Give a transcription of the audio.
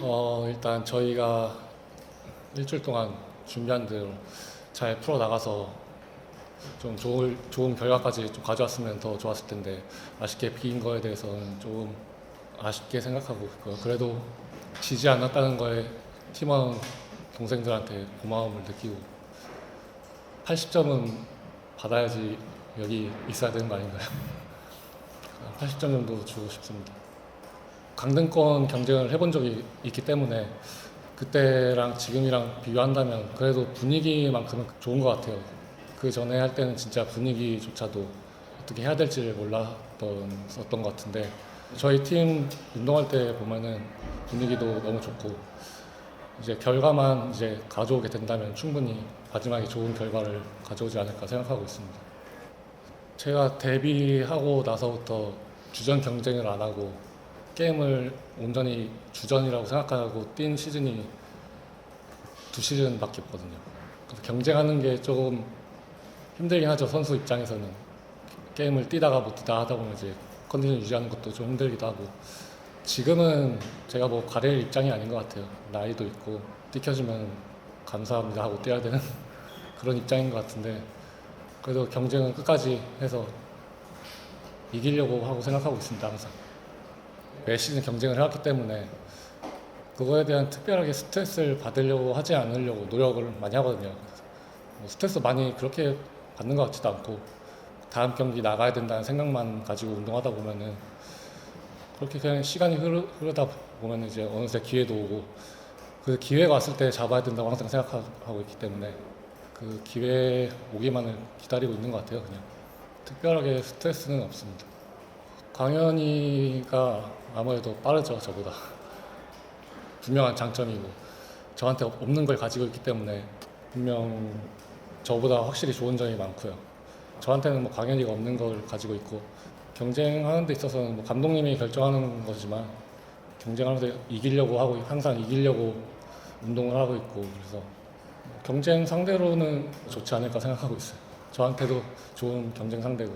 어, 일단 저희가 일주일 동안 준비한 대로 잘 풀어 나가서 좀 좋을, 좋은 결과까지 좀 가져왔으면 더 좋았을 텐데 아쉽게 비긴 거에 대해서는 조금 아쉽게 생각하고 있고요. 그래도 지지 않았다는 거에 팀원 동생들한테 고마움을 느끼고 80점은 받아야지 여기 있어야 되는 거 아닌가요? 80점 정도 주고 싶습니다. 강등권 경쟁을 해본 적이 있기 때문에 그때랑 지금이랑 비교한다면 그래도 분위기만큼은 좋은 것 같아요. 그 전에 할 때는 진짜 분위기조차도 어떻게 해야 될지를 몰랐던 썼던 것 같은데 저희 팀 운동할 때 보면은 분위기도 너무 좋고 이제 결과만 이제 가져오게 된다면 충분히 마지막에 좋은 결과를 가져오지 않을까 생각하고 있습니다. 제가 데뷔하고 나서부터 주전 경쟁을 안 하고 게임을 온전히 주전이라고 생각하고 뛴 시즌이 두 시즌밖에 없거든요. 그래서 경쟁하는 게 조금 힘들긴 하죠. 선수 입장에서는 게임을 뛰다가 못 뛰다 하다 보면 이제 컨디션 유지하는 것도 좀 힘들기도 하고 지금은 제가 뭐 가릴 입장이 아닌 것 같아요. 나이도 있고 뛰켜주면 감사합니다 하고 뛰어야 되는 그런 입장인 것 같은데 그래도 경쟁은 끝까지 해서 이기려고 하고 생각하고 있습니다 항상 매 시즌 경쟁을 해왔기 때문에 그거에 대한 특별하게 스트레스를 받으려고 하지 않으려고 노력을 많이 하거든요. 뭐 스트레스 많이 그렇게 받는 것 같지도 않고 다음 경기 나가야 된다는 생각만 가지고 운동하다 보면은 그렇게 그냥 시간이 흐르, 흐르다 보면 이제 어느새 기회도 오고 그 기회가 왔을 때 잡아야 된다고 항상 생각하고 있기 때문에 그 기회 오기만을 기다리고 있는 것 같아요 그냥. 특별하게 스트레스는 없습니다 강현이가 아무래도 빠르죠 저보다. 분명한 장점이고. 저한테 없는 걸 가지고 있기 때문에 분명 저보다 확실히 좋은 점이 많고요. 저한테는 뭐 강현이가 없는 걸 가지고 있고 경쟁하는 데 있어서는 뭐 감독님이 결정하는 거지만 경쟁하면서 이기려고 하고 항상 이기려고 운동을 하고 있고 그래서 경쟁 상대로는 좋지 않을까 생각하고 있어요. 저한테도 좋은 경쟁 상대고